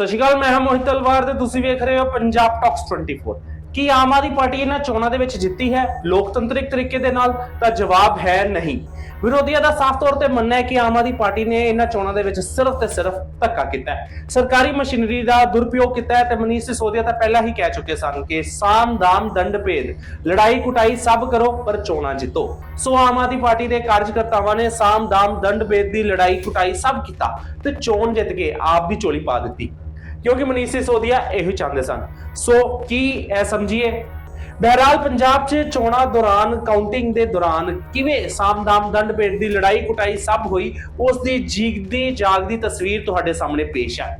ਸਤਿ ਸ਼੍ਰੀ ਅਕਾਲ, ਮੈਂ ਹਾਂ ਮੋਹਿਤ ਤਲਵਾਰ ਤੇ ਤੁਸੀਂ ਵੇਖ ਰਹੇ ਹੋ ਪੰਜਾਬ ਟਾਕਸ 24 ਕੀ ਆਮ ਆਦਮੀ ਪਾਰਟੀ ਇਹਨਾਂ ਚੋਣਾਂ ਦੇ ਵਿੱਚ ਜਿੱਤੀ ਹੈ? ਲੋਕਤੰਤਰਿਕ ਤਰੀਕੇ ਦੇ ਨਾਲ ਤਾਂ ਜਵਾਬ ਹੈ ਨਹੀਂ। ਵਿਰੋਧੀਆਂ ਦਾ ਸਾਫ਼ ਤੌਰ ਤੇ ਮੰਨਣਾ ਹੈ ਕਿ ਆਮ ਆਦਮੀ ਪਾਰਟੀ ਨੇ ਇਹਨਾਂ ਚੋਣਾਂ ਦੇ ਵਿੱਚ ਸਿਰਫ ਤੇ ਸਿਰਫ ਧੱਕਾ ਕੀਤਾ ਹੈ। ਸਰਕਾਰੀ ਮਸ਼ੀਨਰੀ ਦਾ ਦੁਰਪਯੋਗ ਕੀਤਾ ਹੈ ਤੇ ਮਨੀਸ਼ ਸਿਸੋਦੀਆ ਤਾਂ ਪਹਿਲਾਂ ਹੀ ਕਹਿ ਚੁੱਕੇ ਸਨ ਕਿ ਸਾਮ ਦਾਮ ਦੰਡ ਭੇਦ, ਲੜਾਈ ਕੁਟਾਈ ਸਭ ਕਰੋ ਪਰ ਚੋਣਾਂ ਜਿੱਤੋ। ਸੋ ਆਮ ਆਦਮੀ ਪਾਰਟੀ ਦੇ ਕਾਰਜਕਰਤਾਵਾਂ ਨੇ ਸਾਮ ਦਾਮ ਦੰਡ ਭੇਦ ਦੀ ਲੜਾਈ ਕੁਟਾਈ ਸਭ ਕੀਤਾ ਤੇ ਚੋਣ ਜਿੱਤ ਕੇ ਆਪ ਦੀ ਚੋਲੀ ਪਾ ਦਿੱਤੀ। ਕਿਉਂਕਿ ਮਨੀਸ਼ ਸਿਸੋਦੀਆ ਇਹੋ ਚਾਹੁੰਦੇ ਸਨ। ਸੋ ਕੀ ਇਹ ਸਮਝੀਏ? ਬਹਿਰਾਲ, ਪੰਜਾਬ 'ਚ ਚੋਣਾਂ ਦੌਰਾਨ ਕਾਊਂਟਿੰਗ ਦੇ ਦੌਰਾਨ ਕਿਵੇਂ ਸਾਮਦਾਮ ਦੰਡ ਭੇਦ ਦੀ ਲੜਾਈ ਕੁਟਾਈ ਸਭ ਹੋਈ ਉਸ ਦੀ ਜੀਗਦੀ ਜਾਗਦੀ ਤਸਵੀਰ ਤੁਹਾਡੇ ਸਾਹਮਣੇ ਪੇਸ਼ ਹੈ।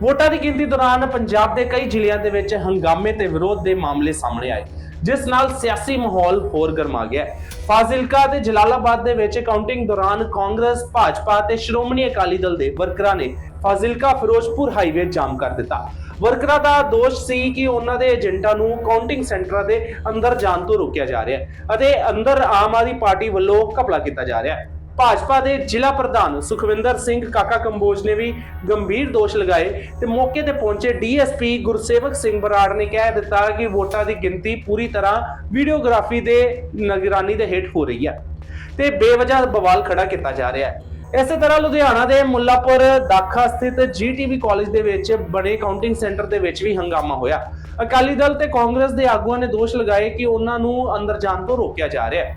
ਵੋਟਾਂ ਦੀ ਗਿਣਤੀ ਦੌਰਾਨ ਪੰਜਾਬ ਦੇ ਕਈ ਜ਼ਿਲ੍ਹਿਆਂ ਦੇ ਵਿੱਚ ਹੰਗਾਮੇ ਤੇ ਵਿਰੋਧ ਦੇ ਮਾਮਲੇ ਸਾਹਮਣੇ ਆਏ, ਜਿਸ ਨਾਲ ਸਿਆਸੀ ਮਾਹੌਲ ਹੋਰ ਗਰਮਾ ਗਿਆ ਫਾਜ਼ਿਲਕਾ ਤੇ ਜਲਾਲਾਬਾਦ ਦੇ ਵਿੱਚ ਕਾਊਂਟਿੰਗ ਦੌਰਾਨ ਕਾਂਗਰਸ, ਭਾਜਪਾ ਤੇ ਸ਼੍ਰੋਮਣੀ ਅਕਾਲੀ ਦਲ ਦੇ ਵਰਕਰਾਂ ਨੇ ਫਾਜ਼ਿਲਕਾ ਫਿਰੋਜ਼ਪੁਰ ਹਾਈਵੇ ਜਾਮ ਕਰ ਦਿੱਤਾ। ਵਰਕਰਾਂ ਦਾ ਦੋਸ਼ ਸੀ ਕਿ ਉਹਨਾਂ ਦੇ ਏਜੰਟਾਂ ਨੂੰ ਕਾਊਂਟਿੰਗ ਸੈਂਟਰਾਂ ਦੇ ਅੰਦਰ ਜਾਣ ਤੋਂ ਰੋਕਿਆ ਜਾ ਰਿਹਾ ਹੈ ਅਤੇ ਅੰਦਰ ਆਮ ਆਦਮੀ ਪਾਰਟੀ ਵੱਲੋਂ ਘਪਲਾ ਕੀਤਾ ਜਾ ਰਿਹਾ ਹੈ। ਭਾਜਪਾ ਦੇ ਜ਼ਿਲ੍ਹਾ ਪ੍ਰਧਾਨ ਸੁਖਵਿੰਦਰ ਸਿੰਘ ਕਾਕਾ ਕੰਬੋਜ ਨੇ ਵੀ ਗੰਭੀਰ ਦੋਸ਼ ਲਗਾਏ ਤੇ ਮੌਕੇ ਤੇ ਪਹੁੰਚੇ ਡੀਐਸਪੀ ਗੁਰਸੇਵਕ ਸਿੰਘ ਬਰਾੜ ਨੇ ਕਹਿ ਦਿੱਤਾ ਕਿ ਵੋਟਾਂ ਦੀ ਗਿਣਤੀ ਪੂਰੀ ਤਰ੍ਹਾਂ ਵੀਡੀਓਗ੍ਰਾਫੀ ਦੇ ਨਿਗਰਾਨੀ ਦੇ ਹੇਠ ਹੋ ਰਹੀ ਹੈ ਤੇ ਬੇਵਜ੍ਹਾ ਬਵਾਲ ਖੜਾ ਕੀਤਾ ਜਾ ਰਿਹਾ ਹੈ। ਇਸੇ ਤਰ੍ਹਾਂ ਲੁਧਿਆਣਾ ਦੇ ਮੁੱਲਾਪੁਰ ਦਾਖਾ ਸਥਿਤ ਜੀਟੀਵੀ ਕਾਲਜ ਦੇ ਵਿੱਚ ਬਣੇ ਕਾਊਂਟਿੰਗ ਸੈਂਟਰ ਦੇ ਵਿੱਚ ਵੀ ਹੰਗਾਮਾ ਹੋਇਆ। ਅਕਾਲੀ ਦਲ ਤੇ ਕਾਂਗਰਸ ਦੇ ਆਗੂਆਂ ਨੇ ਦੋਸ਼ ਲਗਾਏ ਕਿ ਉਹਨਾਂ ਨੂੰ ਅੰਦਰ ਜਾਣ ਤੋਂ ਰੋਕਿਆ ਜਾ ਰਿਹਾ ਹੈ।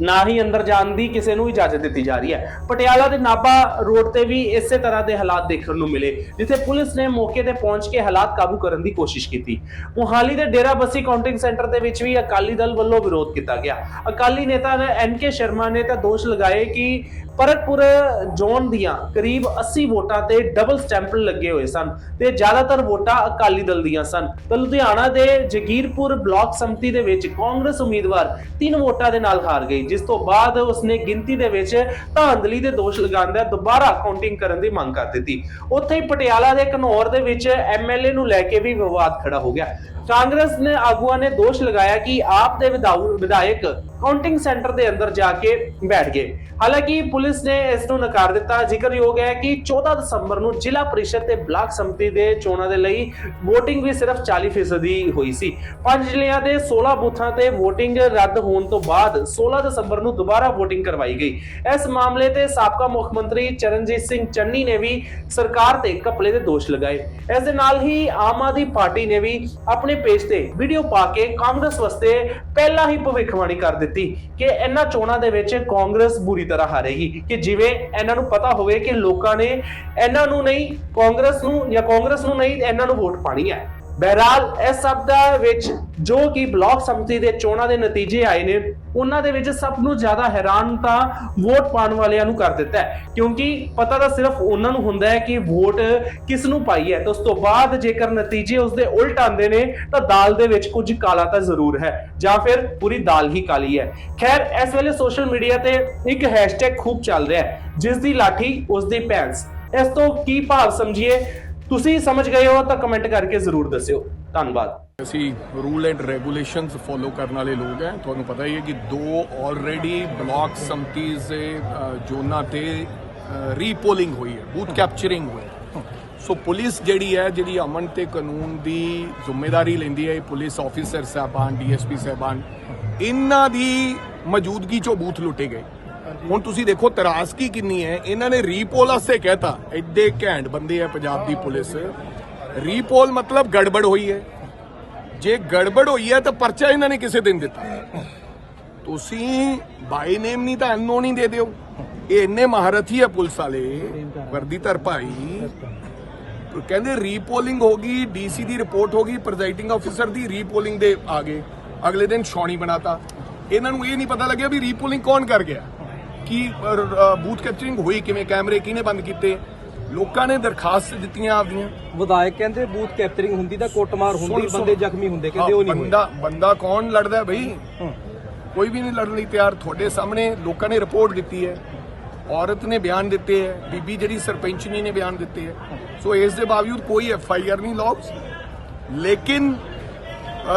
ਨਾ ਹੀ ਅੰਦਰ ਜਾਣ ਦੀ ਕਿਸੇ ਨੂੰ ਇਜਾਜ਼ਤ ਦਿੱਤੀ ਜਾ ਰਹੀ ਹੈ। ਪਟਿਆਲਾ ਦੇ ਨਾਭਾ ਰੋਡ ਤੇ ਵੀ ਇਸੇ ਤਰ੍ਹਾਂ ਦੇ ਹਾਲਾਤ ਦੇਖਣ ਨੂੰ ਮਿਲੇ, ਜਿੱਥੇ ਪੁਲਿਸ ਨੇ ਮੌਕੇ ਤੇ ਪਹੁੰਚ ਕੇ ਹਾਲਾਤ ਕਾਬੂ ਕਰਨ ਦੀ ਕੋਸ਼ਿਸ਼ ਕੀਤੀ। ਮੁਹਾਲੀ ਦੇ ਡੇਰਾ ਬੱਸੀ ਕਾਊਂਟਿੰਗ ਸੈਂਟਰ ਦੇ ਵਿੱਚ ਵੀ ਅਕਾਲੀ ਦਲ ਵੱਲੋਂ ਵਿਰੋਧ ਕੀਤਾ ਗਿਆ। ਅਕਾਲੀ ਨੇਤਾ ਐਨ ਕੇ ਸ਼ਰਮਾ ਨੇ ਤਾਂ ਦੋਸ਼ ਲਗਾਏ ਕਿ ਪਰਤਪੁਰ ਜ਼ੋਨ ਦੀਆਂ ਕਰੀਬ 80 ਵੋਟਾਂ ਤੇ ਡਬਲ ਸਟੈਂਪਲ ਲੱਗੇ ਹੋਏ ਸਨ ਤੇ ਜ਼ਿਆਦਾਤਰ ਵੋਟਾਂ ਅਕਾਲੀ ਦਲ ਦੀਆਂ ਸਨ। ਤਾਂ ਲੁਧਿਆਣਾ ਦੇ ਜਗੀਰਪੁਰ ਬਲਾਕ ਸੰਮਤੀ ਦੇ ਵਿੱਚ ਕਾਂਗਰਸ ਉਮੀਦਵਾਰ ਤਿੰਨ ਵੋਟਾਂ ਦੇ ਨਾਲ ਹਾਰ ਗਈ ਜਿਸ ਤੋਂ ਬਾਅਦ ਉਸਨੇ ਗਿਣਤੀ ਦੇ ਵਿੱਚ ਧਾਂਦਲੀ ਦੇ ਦੋਸ਼ ਲਗਾਉਂਦਾ ਦੁਬਾਰਾ ਕਾਊਂਟਿੰਗ ਕਰਨ ਦੀ ਮੰਗ ਕਰ ਦਿੱਤੀ। ਉੱਥੇ ਹੀ ਪਟਿਆਲਾ ਦੇ ਘਨੌਰ ਦੇ ਵਿੱਚ ਐਮਐਲਏ ਨੂੰ ਲੈ ਕੇ ਵੀ ਵਿਵਾਦ ਖੜਾ ਹੋ ਗਿਆ। ਕਾਂਗਰਸ ਨੇ ਆਗੂਆਂ ਨੇ ਦੋਸ਼ ਲਗਾਇਆ ਕਿ ਆਪ ਦੇ ਵਿਧਾਉ- ਵਿਧਾਇਕ ਕਾਊਂਟਿੰਗ ਸੈਂਟਰ ਦੇ ਅੰਦਰ ਜਾ ਕੇ ਬੈਠ ਗਏ। ਹਾਲਾਂਕਿ ਪੁਲਿਸ ਨੇ ਇਸ ਨੂੰ ਨਕਾਰ ਦਿੱਤਾ। ਜ਼ਿਕਰਯੋਗ ਹੈ ਕਿ 14 ਦਸੰਬਰ ਨੂੰ ਜ਼ਿਲ੍ਹਾ ਪਰਿਸ਼ਦ ਤੇ ਬਲਾਕ ਸੰਮਤੀ ਦੇ ਚੋਣਾਂ ਦੇ ਲਈ VOTING ਵੀ ਸਿਰਫ 40% ਦੀ ਹੋਈ ਸੀ। ਪੰਜ ਜ਼ਿਲ੍ਹਿਆਂ ਦੇ 16 ਬੂਥਾਂ ਤੇ VOTING ਰੱਦ ਹੋਣ ਤੋਂ ਬਾਅਦ 16 ਦਸੰਬਰ ਨੂੰ ਦੁਬਾਰਾ VOTING ਕਰਵਾਈ ਗਈ। ਇਸ ਮਾਮਲੇ ਤੇ ਸਾਬਕਾ ਮੁੱਖ ਮੰਤਰੀ ਚਰਨਜੀਤ ਸਿੰਘ ਚੰਨੀ ਨੇ ਵੀ ਸਰਕਾਰ ਤੇ ਘਪਲੇ ਦੇ ਦੋਸ਼ ਲਗਾਏ। ਇਸ ਦੇ ਨਾਲ ਹੀ ਆਮ ਆਦਮੀ ਪਾਰਟੀ ਨੇ ਵੀ ਆਪਣੇ ਪੇਜ ਤੇ ਵੀਡੀਓ ਪਾ ਕੇ ਕਾਂਗਰਸ ਵਾਸਤੇ ਪਹਿਲਾਂ ਹੀ ਭਵਿੱਖਬਾਣੀ ਕਰ ਦਿੱਤੀ। ਦਿੱਤੀ ਕਿ ਇਹਨਾਂ ਚੋਣਾਂ ਦੇ ਵਿੱਚ ਕਾਂਗਰਸ ਬੁਰੀ ਤਰ੍ਹਾਂ ਹਾਰੇਗੀ ਕਿ ਜਿਵੇਂ ਇਹਨਾਂ ਨੂੰ ਪਤਾ ਹੋਵੇ ਕਿ ਲੋਕਾਂ ਨੇ ਇਹਨਾਂ ਨੂੰ ਨਹੀਂ ਕਾਂਗਰਸ ਨੂੰ ਜਾਂ ਕਾਂਗਰਸ ਨੂੰ ਨਹੀਂ, ਇਹਨਾਂ ਨੂੰ ਵੋਟ ਪਾਣੀ ਹੈ। ਬਹਿਰਾਲ, ਇਸ ਸਭ ਦਾ ਵਿੱਚ ਜੋ ਕਿ ਬਲਾਕ ਸੰਮਤੀ ਦੇ ਚੋਣਾਂ ਦੇ ਨਤੀਜੇ ਆਏ ਨੇ, ਉਹਨਾਂ ਦੇ ਵਿੱਚ ਸਭ ਨੂੰ ਜ਼ਿਆਦਾ ਹੈਰਾਨ ਤਾਂ ਵੋਟ ਪਾਉਣ ਵਾਲਿਆਂ ਨੂੰ ਕਰ ਦਿੱਤਾ ਹੈ। ਕਿਉਂਕਿ ਪਤਾ ਤਾਂ ਸਿਰਫ ਉਹਨਾਂ ਨੂੰ ਹੁੰਦਾ ਹੈ ਕਿ ਵੋਟ ਕਿਸ ਨੂੰ ਪਾਈ ਹੈ ਤੇ ਉਸ ਤੋਂ ਬਾਅਦ ਜੇਕਰ ਨਤੀਜੇ ਉਸ ਦੇ ਉਲਟ ਆਉਂਦੇ ਨੇ, ਤਾਂ ਦਾਲ ਦੇ ਵਿੱਚ ਕੁਝ ਕਾਲਾ ਤਾਂ ਜ਼ਰੂਰ ਹੈ, ਜਾਂ ਫਿਰ ਪੂਰੀ ਦਾਲ ਹੀ ਕਾਲੀ ਹੈ। ਖੈਰ, ਇਸ ਵੇਲੇ ਸੋਸ਼ਲ ਮੀਡੀਆ ਤੇ ਇੱਕ ਹੈਸ਼ਟੈਗ ਖੂਬ ਚੱਲ ਰਿਹਾ ਹੈ ਜਿਸ ਦੀ ਲਾਠੀ ਉਸ ਦੀ ਭੈਂਸ। ਇਸ ਤੋਂ ਕੀ ਭਾਵ ਸਮਝੀਏ ਤੁਸੀਂ ਸਮਝ ਗਏ ਹੋ ਤਾਂ ਕਮੈਂਟ ਕਰਕੇ ਜ਼ਰੂਰ ਦੱਸਿਓ। ਧੰਨਵਾਦ। ਅਸੀਂ ਰੂਲ ਐਂਡ ਰੈਗੂਲੇਸ਼ਨਸ ਫੋਲੋ ਕਰਨ ਵਾਲੇ ਲੋਕ ਹੈ। ਤੁਹਾਨੂੰ ਪਤਾ ਹੀ ਹੈ ਕਿ ਦੋ ਆਲਰੇਡੀ ਬਲਾਕ ਸੰਮਤੀਜ਼ ਦੇ ਜ਼ੋਨਾਂ ਤੇ ਰੀਪੋਲਿੰਗ ਹੋਈ ਹੈ। ਬੂਥ ਕੈਪਚਰਿੰਗ ਹੋਈ ਹੈ। ਸੋ ਪੁਲਿਸ ਜਿਹੜੀ ਹੈ, ਜਿਹੜੀ ਅਮਨ ਤੇ ਕਾਨੂੰਨ ਦੀ ਜ਼ਿੰਮੇਵਾਰੀ ਲੈਂਦੀ ਹੈ ਪੁਲਿਸ ਆਫੀਸਰ ਸਾਹਿਬਾਨ ਡੀਐਸਪੀ ਸਾਹਿਬਾਨ, ਇਹਨਾਂ ਦੀ ਮੌਜੂਦਗੀ ਚੋਂ ਬੂਥ ਲੁੱਟੇ ਗਏ। ਹੁਣ ਤੁਸੀਂ ਦੇਖੋ ਤਰਾਸਕੀ ਕਿੰਨੀ ਹੈ। ਇਹਨਾਂ ਨੇ ਰੀਪੋਲ ਵਾਸਤੇ ਕਹਿਤਾ। ਐਡੇ ਘੈਂਟ ਬੰਦੇ ਆ ਪੰਜਾਬ ਦੀ ਪੁਲਿਸ। ਰੀਪੋਲ ਮਤਲਬ ਗੜਬੜ ਹੋਈ ਹੈ। ਜੇ ਗੜਬੜ ਹੋਈ ਹੈ ਤਾਂ ਪਰਚਾ ਇਹਨਾਂ ਨੇ ਕਿਸੇ ਦਿਨ ਦਿੱਤਾ। ਤੁਸੀਂ ਬਾਈ ਨੇਮ ਨਹੀਂ ਤਾਂ ਅਨਨੋਨ ਹੀ ਦੇ ਦਿਓ। ਇਹ ਇੰਨੇ ਮਹਾਰਥੀ ਹੈ ਪੁਲਿਸ ਵਾਲੇ। ਵਰਦੀਧਰ ਭਾਈ। ਕਹਿੰਦੇ ਰੀਪੋਲਿੰਗ ਹੋ ਗਈ, ਡੀਸੀ ਦੀ ਰਿਪੋਰਟ ਹੋ ਗਈ ਪ੍ਰੈਜ਼ਾਈਡਿੰਗ ਆਫੀਸਰ ਦੀ ਰੀਪੋਲਿੰਗ ਦੇ ਆ ਗਏ ਅਗਲੇ ਦਿਨ ਛਾਉਣੀ ਬਣਾਤਾ। ਇਹਨਾਂ ਨੂੰ ਇਹ ਨਹੀਂ ਪਤਾ ਲੱਗਿਆ ਵੀ ਰੀਪੋਲਿੰਗ ਕੌਣ ਕਰ ਗਿਆ। ਕੀ ਬੂਥ ਕੈਪਚਰਿੰਗ ਹੋਈ ਕਿਵੇਂ? ਕੈਮਰੇ ਕਿਹਨੇ ਬੰਦ ਕੀਤੇ? ਲੋਕਾਂ ਨੇ ਦਰਖਾਸਤ ਦਿੱਤੀਆਂ ਆਪਦੀਆਂ ਵਿਧਾਇਕ ਕਹਿੰਦੇ ਬੂਥ ਕੈਪਚਰਿੰਗ ਹੁੰਦੀ ਤਾਂ ਕੁੱਟਮਾਰ ਹੁੰਦੀ। ਬੰਦੇ ਜ਼ਖਮੀ ਹੁੰਦੇ ਕਹਿੰਦੇ ਉਹ ਨਹੀਂ ਬੰਦਾ ਬੰਦਾ ਕੌਣ ਲੜਦਾ ਬਈ? ਕੋਈ ਵੀ ਨਹੀਂ ਲੜਨ ਲਈ ਤਿਆਰ। ਤੁਹਾਡੇ ਸਾਹਮਣੇ ਲੋਕਾਂ ਨੇ ਰਿਪੋਰਟ ਦਿੱਤੀ ਹੈ। ਔਰਤ ਨੇ ਬਿਆਨ ਦਿੱਤੇ ਹੈ। ਬੀਬੀ ਜਿਹੜੀ ਸਰਪੰਚਨੀ ਨੇ ਬਿਆਨ ਦਿੱਤੇ ਹੈ। ਸੋ ਇਸ ਦੇ ਬਾਵਜੂਦ ਕੋਈ ਐਫ ਆਈ ਆਰ ਨਹੀਂ ਲੌਗਸ ਲੇਕਿਨ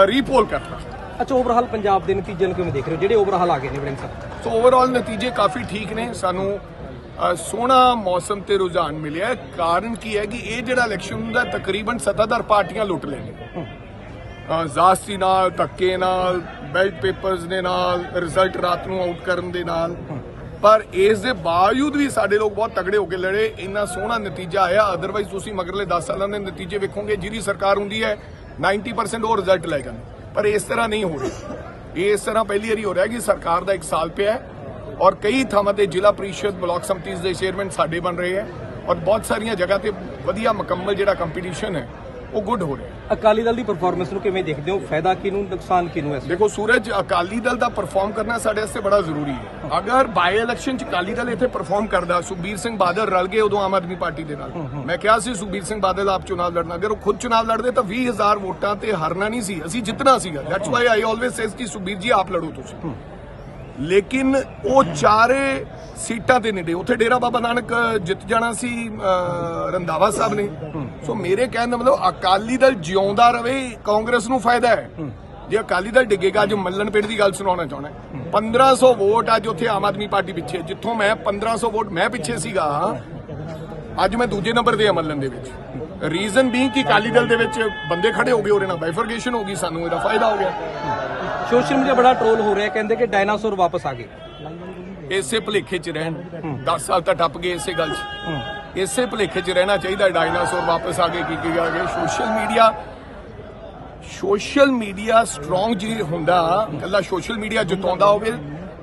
ਰੀਪੋਲ ਕਰਤਾ। ਅੱਛਾ ਓਵਰਹਾਲ ਪੰਜਾਬ ਦੇ ਨਤੀਜੇ ਨੂੰ ਕਿਵੇਂ ਦੇਖ ਰਹੇ ਹੋ? ਜਿਹੜੇ ਓਵਰਹਾਲ ਆ ਗਏ ਨੇ ਵਰਿੰਦਰ ਸਾਹਿਬ। ਸੋ ਓਵਰਆਲ ਨਤੀਜੇ ਕਾਫੀ ਠੀਕ ਨੇ। ਸਾਨੂੰ ਸੋਹਣਾ ਮੌਸਮ ਤੇ ਰੁਝਾਨ ਮਿਲਿਆ ਕਾਰਨ ਕੀ ਹੈ ਕਿ ਇਹ ਜਿਹੜਾ ਇਲੈਕਸ਼ਨ ਹੁੰਦਾ ਤਕਰੀਬਨ ਸੱਤਾਧਾਰ ਪਾਰਟੀਆਂ ਲੁੱਟ ਲੈਣਗੇ ਅ, ਜ਼ਾਸਤੀ ਨਾਲ ਧੱਕੇ ਨਾਲ ਬੈਲਟ ਪੇਪਰਸ ਦੇ ਨਾਲ ਰਿਜ਼ਲਟ ਰਾਤ ਨੂੰ ਆਊਟ ਕਰਨ ਦੇ ਨਾਲ। ਪਰ ਇਸ ਦੇ ਬਾਵਜੂਦ ਵੀ ਸਾਡੇ ਲੋਕ ਬਹੁਤ ਤਗੜੇ ਹੋ ਕੇ ਲੜੇ। ਇੰਨਾ ਸੋਹਣਾ ਨਤੀਜਾ ਆਇਆ। ਅਦਰਵਾਈਜ਼ ਤੁਸੀਂ ਮਗਰਲੇ 10 ਸਾਲਾਂ ਦੇ ਨਤੀਜੇ ਵੇਖੋਗੇ ਜਿਹਦੀ ਸਰਕਾਰ ਹੁੰਦੀ ਹੈ 90% ਉਹ ਰਿਜ਼ਲਟ ਲੈ ਜਾਂਦੇ। ਪਰ ਇਸ ਤਰ੍ਹਾਂ ਨਹੀਂ ਹੋ ਰਿਹਾ। ਇਹ ਇਸ ਤਰ੍ਹਾਂ ਪਹਿਲੀ ਵਾਰੀ ਹੋ ਰਿਹਾ ਕਿ ਸਰਕਾਰ ਦਾ 1 ਸਾਲ ਪਿਆ ਹੈ ਔਰ ਕਈ ਥਾਵਾਂ ਤੇ ਜ਼ਿਲ੍ਹਾ ਪ੍ਰੀਸ਼ਦ ਬਲਾਕ ਸੰਮਤੀਜ਼ ਦੇ ਚੇਅਰਮੈਨ ਸਾਡੇ ਬਣ ਰਹੇ ਹੈ ਔਰ ਬਹੁਤ ਸਾਰੀਆਂ ਜਗ੍ਹਾ ਤੇ ਵਧੀਆ ਮੁਕੰਮਲ ਜਿਹੜਾ ਕੰਪੀਟੀਸ਼ਨ ਹੈ ਉਹ ਗੁੱਡ ਹੋ ਰਿਹਾ ਅਕਾਲੀ ਦਲ ਦੀ ਪਰਫਾਰਮੈਂਸ ਨੂੰ ਕਿਵੇਂ ਦੇਖਦੇ ਹੋ? ਫਾਇਦਾ ਕਿਹਨੂੰ ਨੁਕਸਾਨ ਕਿਹਨੂੰ ਹੈ ਦੇਖੋ ਸੂਰਜ ਅਕਾਲੀ ਦਲ ਦਾ ਪਰਫਾਰਮ ਕਰਨਾ ਸਾਡੇ ਵਾਸਤੇ ਬੜਾ ਜ਼ਰੂਰੀ ਹੈ। ਅਗਰ ਬਾਈ ਇਲੈਕਸ਼ਨ ਚ ਅਕਾਲੀ ਦਲ ਇੱਥੇ ਪਰਫਾਰਮ ਕਰਦਾ ਸੁਖਬੀਰ ਸਿੰਘ ਬਾਦਲ ਰਲ ਗਏ ਉਦੋਂ ਆਮ ਆਦਮੀ ਪਾਰਟੀ ਦੇ ਨਾਲ। ਮੈਂ ਕਿਹਾ ਸੀ ਸੁਖਬੀਰ ਸਿੰਘ ਬਾਦਲ ਆਪ ਚੁਣਾਵ ਲੜਨਾ ਅਗਰ ਉਹ ਖੁਦ ਚੁਣਾਵ ਲੜਦੇ ਤਾਂ 20000 ਵੋਟਾਂ ਤੇ ਹਾਰਨਾ ਨਹੀਂ ਸੀ। ਅਸੀਂ ਜਿੱਤਣਾ ਸੀਗਾ। That's why I always says ਕਿ ਸੁਖਬੀਰ ਜੀ ਆਪ ਲੜੋ ਤੁਸੀਂ। ਲੇਕਿਨ ਉਹ ਚਾਰੇ ਸੀਟਾਂ ਤੇ ਨੇੜੇ ਉੱਥੇ ਡੇਰਾ ਬਾਬਾ ਨਾਨਕ ਜਿੱਤ ਜਾਣਾ ਸੀ ਰੰਧਾਵਾ ਸਾਹਿਬ ਨੇ। ਸੋ ਮੇਰੇ ਕਹਿਣ ਦਾ ਮਤਲਬ ਅਕਾਲੀ ਦਲ ਜਿਉਂਦਾ ਰਵੇ ਕਾਂਗਰਸ ਨੂੰ ਫਾਇਦਾ ਹੈ। ਜੇ ਅਕਾਲੀ ਦਲ ਡਿੱਗੇਗਾ ਅੱਜ ਮੱਲਣ ਪਿੰਡ ਦੀ ਗੱਲ ਸੁਣਾਉਣਾ ਚਾਹੁੰਦਾ 1500 ਵੋਟ ਅੱਜ ਉੱਥੇ ਆਮ ਆਦਮੀ ਪਾਰਟੀ ਪਿੱਛੇ। ਜਿੱਥੋਂ ਮੈਂ 1500 ਵੋਟ ਮੈਂ ਪਿੱਛੇ ਸੀਗਾ ਅੱਜ ਮੈਂ ਦੂਜੇ ਨੰਬਰ ਤੇ ਅਮਲਨ ਦੇ ਵਿੱਚ। ਰੀਜ਼ਨ ਵੀ ਕਿ ਅਕਾਲੀ ਦਲ ਦੇ ਵਿੱਚ ਬੰਦੇ ਖੜੇ ਹੋ ਗਏ ਉਹਦੇ ਨਾਲ ਬਾਈਫਰਗੇਸ਼ਨ ਹੋ ਗਈ ਸਾਨੂੰ ਇਹਦਾ ਫਾਇਦਾ ਹੋ ਗਿਆ। ਸੋਸ਼ਲ ਮੀਡੀਆ ਬੜਾ ਟ੍ਰੋਲ ਹੋ ਰਿਹਾ ਕਹਿੰਦੇ ਕਿ ਡਾਇਨਾਸੌਰ ਵਾਪਸ ਆ ਗਏ। ਇਸੇ ਭੁਲੇਖੇ 'ਚ ਰਹਿਣ 10 ਸਾਲ ਤਾਂ ਟੱਪ ਗਏ ਇਸੇ ਗੱਲ 'ਚ। ਇਸੇ ਭੁਲੇਖੇ 'ਚ ਰਹਿਣਾ ਚਾਹੀਦਾ ਡਾਇਨਾਸੌਰ ਵਾਪਸ ਆ ਗਏ ਕੀ ਕੀ ਆ ਗਏ। Social media social media strong ਜੀ ਹੁੰਦਾ ਕੱਲਾ ਸੋਸ਼ਲ ਮੀਡੀਆ ਜਿਤਾਉਂਦਾ ਹੋਵੇ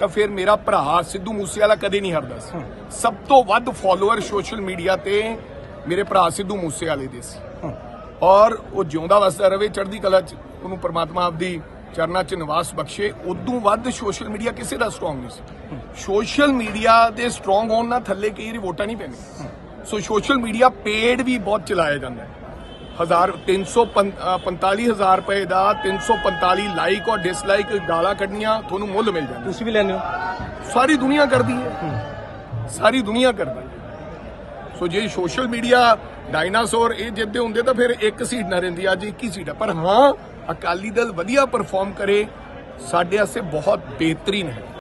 ਤਾਂ ਫਿਰ ਮੇਰਾ ਭਰਾ ਸਿੱਧੂ ਮੂਸੇਵਾਲਾ ਕਦੇ ਨਹੀਂ ਹਾਰਦਾ ਸੀ। ਸਭ ਤੋਂ ਵੱਧ ਫਾਲੋਅਰ ਸੋਸ਼ਲ ਮੀਡੀਆ ਤੇ ਮੇਰੇ ਭਰਾ ਸਿੱਧੂ ਮੂਸੇਵਾਲੇ ਦੇ ਸੀ। ਔਰ ਉਹ ਜਿਉਂਦਾ ਵਸਦਾ ਰਵੇ ਚੜ੍ਹਦੀ ਕਲਾ ਚ। ਉਹਨੂੰ ਪ੍ਰਮਾਤਮਾ ਆਪਦੀ ਚਰਨਾਂ ਚ ਨਿਵਾਸ ਬਖਸ਼ੇ। ਉਦੋਂ ਵੱਧ ਸੋਸ਼ਲ ਮੀਡੀਆ ਕਿਸੇ ਦਾ ਸਟਰੋਂਗ ਨਹੀਂ ਸੀ। ਸੋਸ਼ਲ ਮੀਡੀਆ ਦੇ ਸਟਰੋਂਗ ਹੋਣ ਨਾਲ ਥੱਲੇ ਕਈ ਵਾਰੀ ਵੋਟਾਂ ਨਹੀਂ ਪੈਂਦੀਆਂ। ਸੋ ਸੋਸ਼ਲ ਮੀਡੀਆ ਪੇਡ ਵੀ ਬਹੁਤ ਚਲਾਇਆ ਜਾਂਦਾ ਹੈ। ਹਜ਼ਾਰ 345000 ਰੁਪਏ ਦਾ 345 ਲਾਈਕ ਔਰ ਡਿਸਲਾਈਕ ਗਾਲਾਂ ਕੱਢਣੀਆਂ ਤੁਹਾਨੂੰ ਮੁੱਲ ਮਿਲ ਜਾਂਦਾ। ਤੁਸੀਂ ਵੀ ਲੈਂਦੇ ਹੋ? ਸਾਰੀ ਦੁਨੀਆ ਕਰਦੀ ਹੈ। ਸਾਰੀ ਦੁਨੀਆ ਕਰਦੀ ਹੈ। ਸੋ ਜੇ ਸੋਸ਼ਲ ਮੀਡੀਆ ਡਾਇਨਾਸੌਰ ਇਹ ਜਿੱਦੇ ਹੁੰਦੇ ਤਾਂ ਫਿਰ ਇੱਕ ਸੀਟ ਨਾ ਰਹਿੰਦੀ, ਅੱਜ 21 ਸੀਟ ਹੈ ਪਰ ਹਾਂ, ਅਕਾਲੀ ਦਲ ਵਧੀਆ ਪਰਫਾਰਮ ਕਰੇ, ਸਾਡੇ ਵਾਸਤੇ ਬਹੁਤ ਬਿਹਤਰੀਨ ਹੈ।